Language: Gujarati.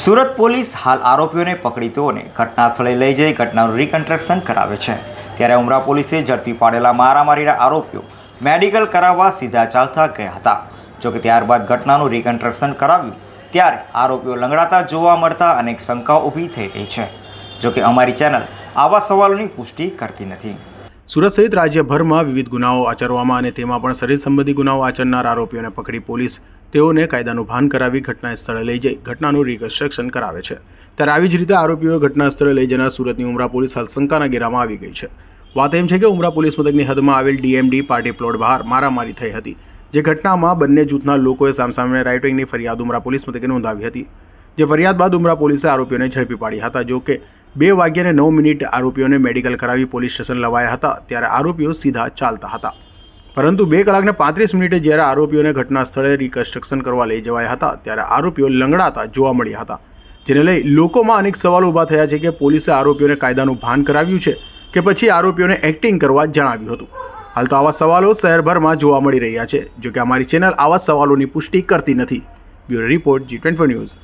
સુરત પોલીસ હાલ આરોપીઓને પકડી તોને ઘટના સ્થળે લઈ જઈ ઘટનાનું રિકન્સ્ટ્રક્શન કરાવે છે. ત્યારે ઉમરા પોલીસે ઝડપી પાડેલા મારામારીના આરોપીઓ મેડિકલ કરાવવા સીધા ચાલતા ગયા હતા. જોકે ત્યારબાદ ઘટનાનું રિકન્સ્ટ્રક્શન કરાવ્યું, ત્યારે આરોપીઓ લંગડાતા જોવા મળતા અનેક શંકાઓ ઊભી થઈ રહી છે. જોકે અમારી ચેનલ આવા સવાલોની પુષ્ટિ કરતી નથી. સુરત સહિત રાજ્યભરમાં વિવિધ ગુનાઓ આચરવામાં અને તેમાં પણ શરીર સંબંધી ગુનાઓ આચરનાર આરોપીઓને પકડી પોલીસ તેઓને કાયદાનું ભાન કરાવી ઘટના સ્થળે લઈ જઈ ઘટનાનું રિકન્સ્ટ્રક્શન કરાવે છે. ત્યારે આવી જ રીતે આરોપીઓએ ઘટના સ્થળે લઈ જનાર સુરતની ઉમરા પોલીસ હાલ શંકાના ઘેરામાં આવી ગઈ છે. વાત એમ છે કે ઉમરા પોલીસ મથકની હદમાં આવેલ ડીએમડી પાર્ટી પ્લોટ બહાર મારામારી થઈ હતી, જે ઘટનામાં બંને જૂથના લોકોએ સામસામે રાઇટિંગની ફરિયાદ ઉમરા પોલીસ મથકે નોંધાવી હતી. જે ફરિયાદ બાદ ઉમરા પોલીસે આરોપીઓને ઝડપી પાડી હતા. જો કે બે વાગ્યાને નવ મિનિટ આરોપીઓને મેડિકલ કરાવી પોલીસ સ્ટેશન લવાયા હતા, ત્યારે આરોપીઓ સીધા ચાલતા હતા. પરંતુ બે કલાકને પાંત્રીસ મિનિટે જ્યારે આરોપીઓને ઘટના સ્થળે રિકન્સ્ટ્રક્શન કરવા લઈ જવાયા હતા, ત્યારે આરોપીઓ લંગડાતા જોવા મળ્યા હતા. જેને લઈ લોકોમાં અનેક સવાલો ઊભા થયા છે કે પોલીસે આરોપીઓને કાયદાનું ભાન કરાવ્યું છે કે પછી આરોપીઓને એક્ટિંગ કરવા જણાવ્યું હતું. હાલ તો આવા સવાલો શહેરભરમાં જોવા મળી રહ્યા છે, જોકે અમારી ચેનલ આવા સવાલોની પુષ્ટિ કરતી નથી. Bureau report G twenty news.